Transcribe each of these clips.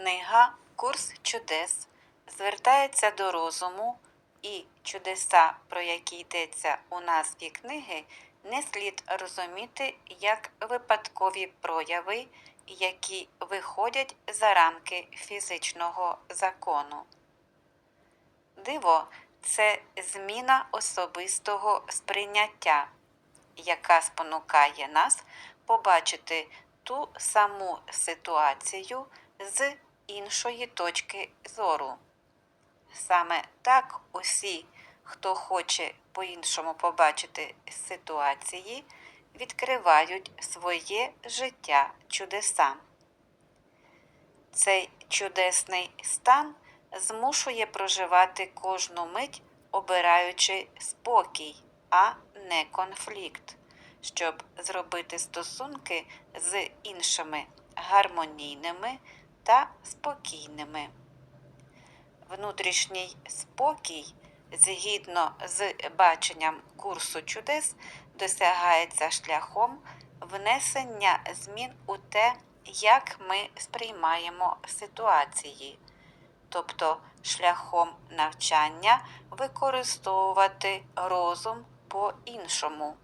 Книга Курс чудес звертається до розуму, і чудеса, про які йдеться у назві книги, не слід розуміти як випадкові прояви, які виходять за рамки фізичного закону. Диво це зміна особистого сприйняття, яка спонукає нас побачити ту саму ситуацію з іншої точки зору. Саме так усі, хто хоче по-іншому побачити ситуації, відкривають своє життя чудесам. Цей чудесний стан змушує проживати кожну мить, обираючи спокій, а не конфлікт, щоб зробити стосунки з іншими гармонійними та спокійними. Внутрішній спокій, згідно з баченням курсу чудес, досягається шляхом внесення змін у те, як ми сприймаємо ситуації, тобто шляхом навчання використовувати розум по-іншому.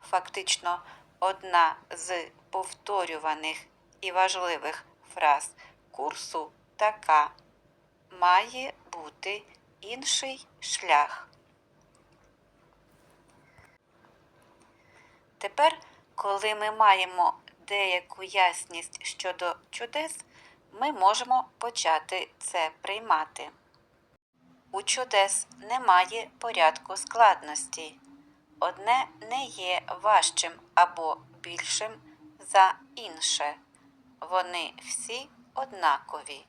Фактично, одна з повторюваних і важливих фраз курсу така має бути інший шлях. Тепер, коли ми маємо деяку ясність щодо чудес, ми можемо почати це приймати. У чудес немає порядку складності. Одне не є важчим або більшим за інше. Вони всі однакові.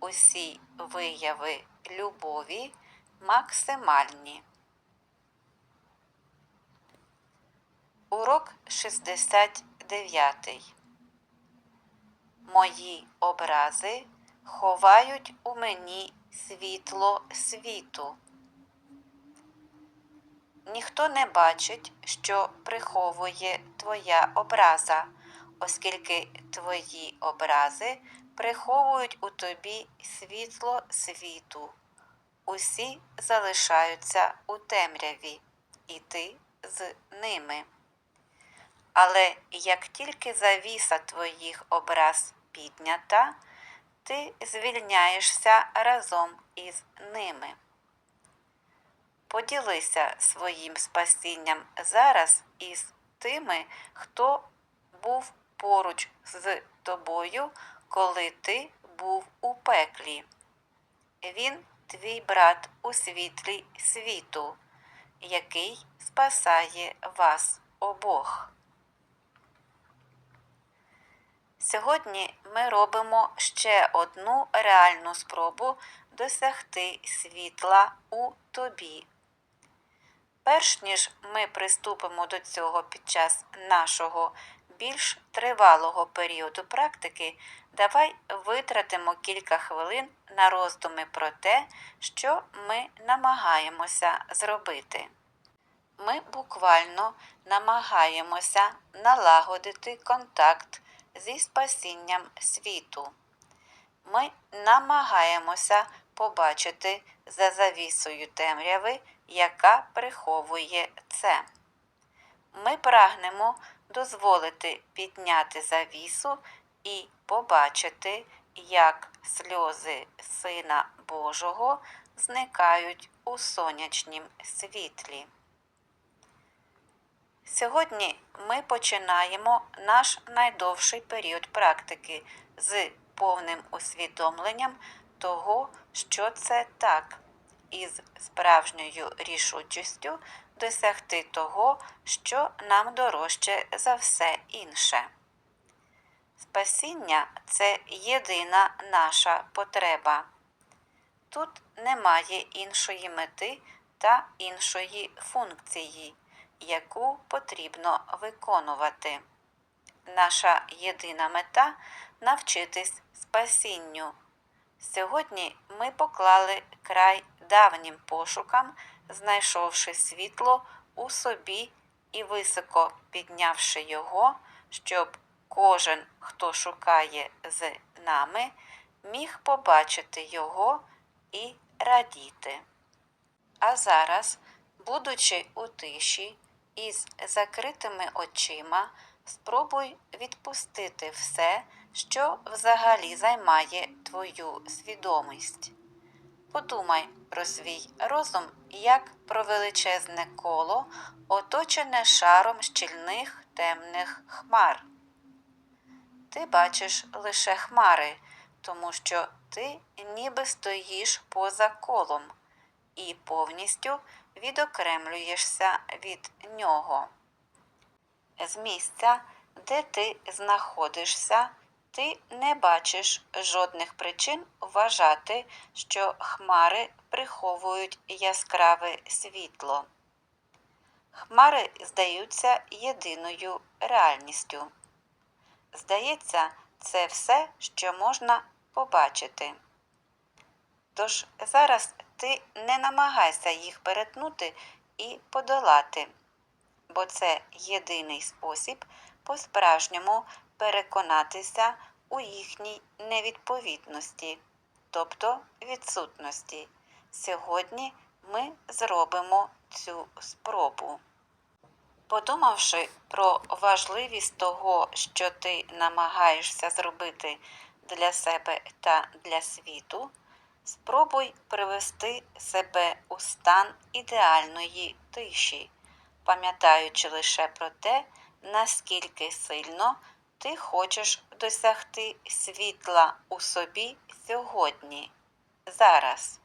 Усі вияви любові максимальні. Урок 69. Мої образи ховають у мені світло світу. Ніхто не бачить, що приховує твоя образа, оскільки твої образи приховують у тобі світло світу. Усі залишаються у темряві, і ти з ними. Але як тільки завіса твоїх образ піднята, ти звільняєшся разом із ними. Поділися своїм спасінням зараз із тими, хто був поруч з тобою, коли ти був у пеклі. Він твій брат у світлі світу, який спасає вас обох. Сьогодні ми робимо ще одну реальну спробу досягти світла у тобі. Перш ніж ми приступимо до цього під час нашого більш тривалого періоду практики, давай витратимо кілька хвилин на роздуми про те, що ми намагаємося зробити. Ми буквально намагаємося налагодити контакт зі спасінням світу. Ми намагаємося побачити за завісою темряви, яка приховує це. Ми прагнемо дозволити підняти завісу і побачити, як сльози Сина Божого зникають у сонячнім світлі. Сьогодні ми починаємо наш найдовший період практики з повним усвідомленням того, що це так, із справжньою рішучістю досягти того, що нам дорожче за все інше. Спасіння це єдина наша потреба. Тут немає іншої мети та іншої функції яку потрібно виконувати. Наша єдина мета навчитись спасінню. Сьогодні ми поклали край давнім пошукам, знайшовши світло у собі і високо піднявши його, щоб кожен, хто шукає з нами, міг побачити його і радіти. А зараз, будучи у тиші із закритими очима, спробуй відпустити все, що взагалі займає твою свідомість. Подумай про свій розум як про величезне коло, оточене шаром щільних темних хмар. Ти бачиш лише хмари, тому що ти ніби стоїш поза колом і повністю відокремлюєшся від нього. З місця, де ти знаходишся, ти не бачиш жодних причин вважати, що хмари приховують яскраве світло. Хмари здаються єдиною реальністю. Здається, це все, що можна побачити. Тож зараз ти не намагайся їх перетнути і подолати, бо це єдиний спосіб по-справжньому переконатися у їхній невідповідності, тобто відсутності. Сьогодні ми зробимо цю спробу. Подумавши про важливість того, що ти намагаєшся зробити для себе та для світу, спробуй привести себе у стан ідеальної тиші, пам'ятаючи лише про те, наскільки сильно ти хочеш досягти світла у собі сьогодні, зараз.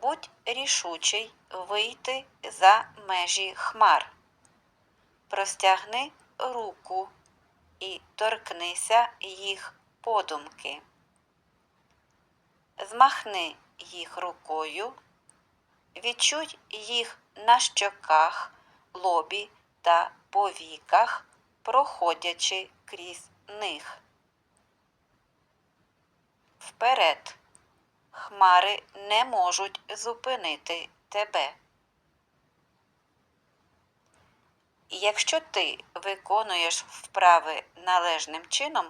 Будь рішучий вийти за межі хмар. Простягни руку і торкнися їх подумки. Змахни їх рукою, відчуй їх на щоках, лобі та повіках, проходячи крізь них. Вперед. Хмари не можуть зупинити тебе. Якщо ти виконуєш вправи належним чином,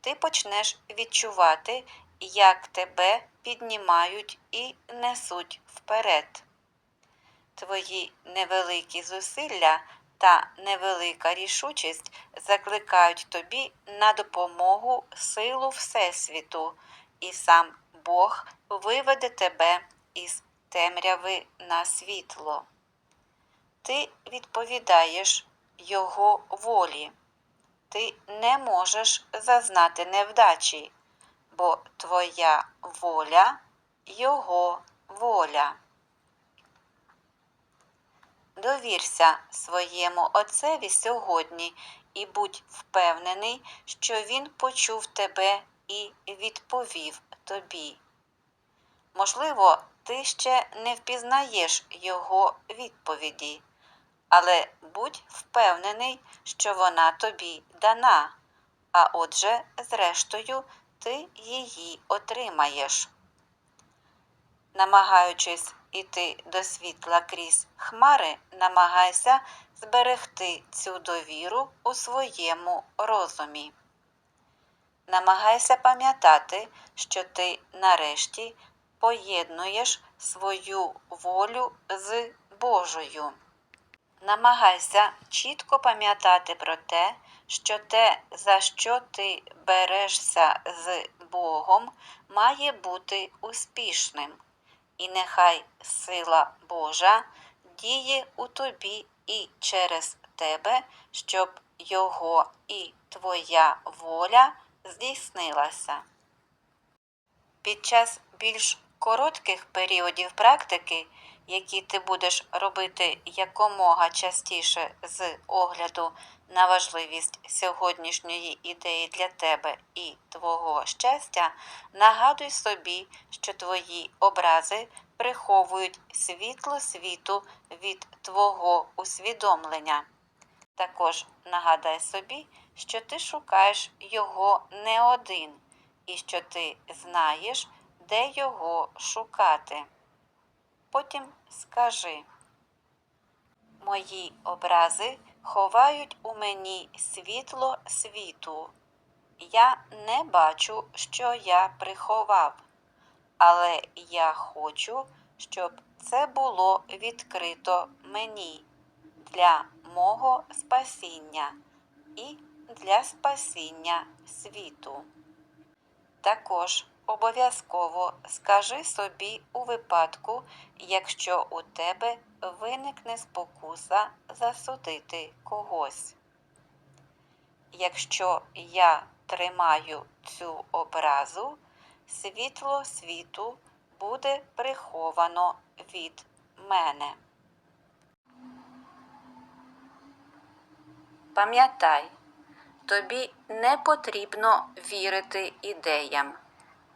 ти почнеш відчувати, як тебе піднімають і несуть вперед. Твої невеликі зусилля та невелика рішучість закликають тобі на допомогу силу Всесвіту, і сам Бог виведе тебе із темряви на світло. Ти відповідаєш Його волі. Ти не можеш зазнати невдачі, бо твоя воля Його воля. Довірся своєму Отцеві сьогодні і будь впевнений, що Він почув тебе і відповів тобі. Можливо, ти ще не впізнаєш його відповіді, але будь впевнений, що вона тобі дана, а отже, зрештою, ти її отримаєш. Намагаючись іти до світла крізь хмари, намагайся зберегти цю довіру у своєму розумі. Намагайся пам'ятати, що ти нарешті поєднуєш свою волю з Божою. Намагайся чітко пам'ятати про те, що те, за що ти берешся з Богом, має бути успішним, і нехай сила Божа діє у тобі і через тебе, щоб Його і твоя воля здійснилася. Під час більш коротких періодів практики, які ти будеш робити якомога частіше з огляду на важливість сьогоднішньої ідеї для тебе і твого щастя, нагадуй собі, що твої образи приховують світло світу від твого усвідомлення. Також нагадай собі, що ти шукаєш його не один і що ти знаєш, де його шукати. Потім скажи, мої образи ховають у мені світло світу. Я не бачу, що я приховав, але я хочу, щоб це було відкрито мені для мого спасіння і для спасіння світу. Також обов'язково скажи собі у випадку, якщо у тебе виникне спокуса засудити когось. Якщо я тримаю цю образу, світло світу буде приховано від мене. Пам'ятай, тобі не потрібно вірити ідеям.